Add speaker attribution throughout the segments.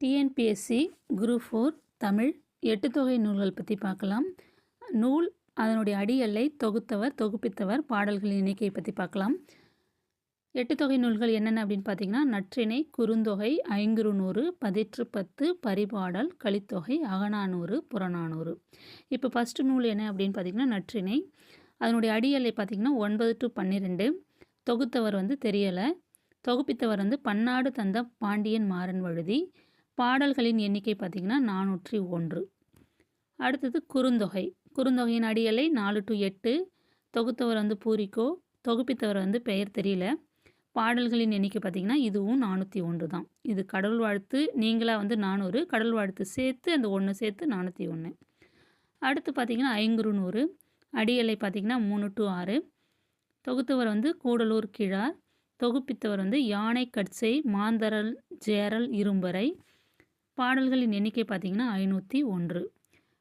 Speaker 1: TNPSC group four Tamil எட்டு தொகை நூல்கள் பற்றி பார்க்கலாம். நூல் அதனுடைய அடியல்லை தொகுத்தவர் தொகுப்பித்தவர் பாடல்களின் எண்ணிக்கை பற்றி பார்க்கலாம். எட்டு தொகை நூல்கள் என்னென்ன அப்படின்னு பார்த்தீங்கன்னா நற்றிணை குறுந்தொகை ஐங்குறு நூறு பதிற்று பத்து பரிபாடல் கலித்தொகை அகநானூறு புறநானூறு. இப்போ ஃபஸ்ட்டு நூல் என்ன அப்படின்னு பார்த்தீங்கன்னா நற்றிணை. அதனுடைய அடியல்லை பார்த்திங்கன்னா ஒன்பது டு பன்னிரெண்டு. தொகுத்தவர் வந்து தெரியலை. தொகுப்பித்தவர் வந்து பன்னாடு தந்த பாண்டியன் மாறன் வழுதி. பாடல்களின் எண்ணிக்கை பார்த்திங்கன்னா நானூற்றி ஒன்று. அடுத்தது குறுந்தொகை. குறுந்தொகையின் அடியலை நாலு டு எட்டு. தொகுத்தவர் வந்து பூரிக்கோ தொகுப்பித்தவர் வந்து பெயர் தெரியல. பாடல்களின் எண்ணிக்கை பார்த்திங்கன்னா இதுவும் நானூற்றி ஒன்று தான். இது கடவுள் வாழ்த்து நீங்களாக வந்து நானூறு கடவுள் வாழ்த்து சேர்த்து அந்த ஒன்று சேர்த்து நானூற்றி ஒன்று அடுத்து பார்த்திங்கன்னா ஐங்குறு நூறு. அடியலை பார்த்திங்கன்னா மூணு டு ஆறு. தொகுத்தவர் வந்து கூடலூர் கிழார் தொகுப்பித்தவர் வந்து யானை கட்சை மாந்தரல் ஜேரல் இரும்பறை. பாடல்களின் எண்ணிக்கை பார்த்திங்கன்னா ஐநூற்றி ஒன்று.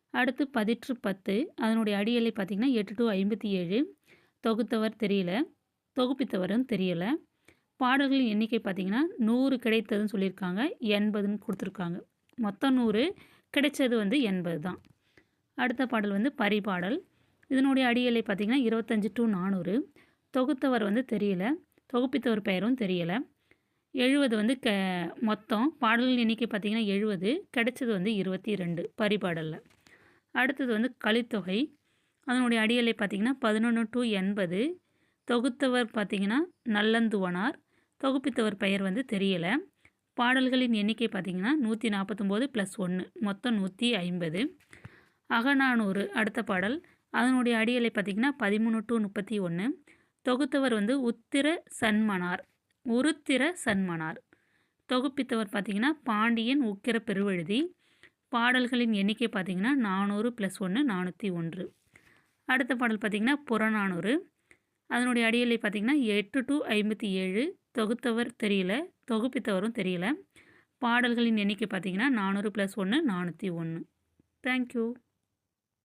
Speaker 1: அடுத்து பதிற்று பத்து. அதனுடைய அடியலை பார்த்திங்கன்னா எட்டு டு ஐம்பத்தி ஏழு. தொகுத்தவர் தெரியல. தொகுப்பித்தவரும் தெரியலை. பாடல்களின் எண்ணிக்கை பார்த்திங்கன்னா நூறு கிடைத்ததுன்னு சொல்லியிருக்காங்க. எண்பதுன்னு கொடுத்துருக்காங்க. மொத்தம் நூறு கிடைச்சது வந்து எண்பது தான். அடுத்த பாடல் வந்து பரிபாடல். இதனுடைய அடியலை பார்த்திங்கன்னா இருபத்தஞ்சி டு நானூறு. தொகுத்தவர் வந்து தெரியல. தொகுப்பித்தவர் பெயரும் தெரியலை. எழுபது வந்து க மொத்தம். பாடல்கள் எண்ணிக்கை பார்த்திங்கன்னா எழுபது கிடைச்சது வந்து இருபத்தி ரெண்டு பரிபாடலில். அடுத்தது வந்து கலித்தொகை. அதனுடைய அடியலை பார்த்திங்கன்னா பதினொன்று டு எண்பது. தொகுத்தவர் பார்த்திங்கன்னா நல்லந்துவனார். தொகுப்பித்தவர் பெயர் வந்து தெரியலை. பாடல்களின் எண்ணிக்கை பார்த்திங்கன்னா நூற்றி நாற்பத்தொம்போது ப்ளஸ் ஒன்று மொத்தம் நூற்றி ஐம்பது. அகநானூறு அடுத்த பாடல். அதனுடைய அடியலை பார்த்திங்கன்னா பதிமூணு டு முப்பத்தி ஒன்று தொகுத்தவர் வந்து உத்திர சன்மனார். உருத்திர சன்மனார் தொகுப்பித்தவர் பார்த்திங்கன்னா பாண்டியன் உக்கிர பெருவெழுதி. பாடல்களின் எண்ணிக்கை பார்த்திங்கன்னா நானூறு ப்ளஸ் ஒன்று நானூற்றி ஒன்று. அடுத்த பாடல் பார்த்திங்கன்னா புறநானூறு. அதனுடைய அடியலை பார்த்திங்கன்னா எட்டு டு ஐம்பத்தி ஏழு. தொகுத்தவர் தெரியல தொகுப்பித்தவரும் தெரியல. பாடல்களின் எண்ணிக்கை பார்த்திங்கன்னா நானூறு ப்ளஸ் ஒன்று நானூற்றி ஒன்று தேங்க்யூ